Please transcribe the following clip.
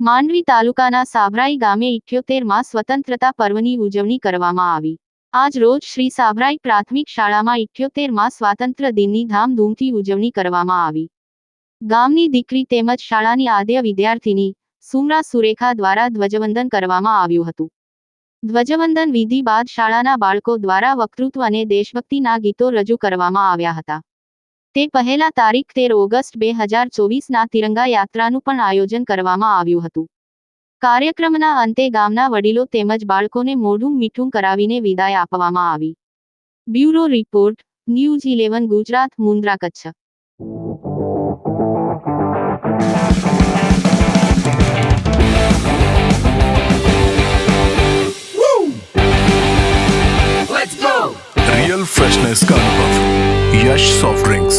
માંડવી તાલુકાના સાભરાઈ ગામે ઇઠ્યોતેરમાં સ્વતંત્રતા પર્વની ઉજવણી કરવામાં આવી. આજ રોજ શ્રી સાભરાઈ પ્રાથમિક શાળામાં ઇઠ્યોતેરમાં સ્વાતંત્ર્ય દિનની ધામધૂમથી ઉજવણી કરવામાં આવી. ગામની દીકરી તેમજ શાળાની આદ્ય વિદ્યાર્થીની સુમરા સુરેખા દ્વારા ધ્વજવંદન કરવામાં આવ્યું હતું. ધ્વજવંદન વિધિ બાદ શાળાના બાળકો દ્વારા વક્તૃત્વ અને દેશભક્તિના ગીતો રજૂ કરવામાં આવ્યા હતા. તે પહેલા તારીખ તેર ઓગસ્ટ બે હજાર ચોવીસના તિરંગા યાત્રાનું પણ આયોજન કરવામાં આવ્યું હતું. કાર્યક્રમના અંતે ગામના વડીલો તેમજ બાળકોને મોઢું મીઠું કરાવીને વિદાય આપવામાં આવી. Bureau report, news eleven Gujarat, Mundra Kutch. Real freshness का अनुभव यश सॉफ्ट ड्रिंक्स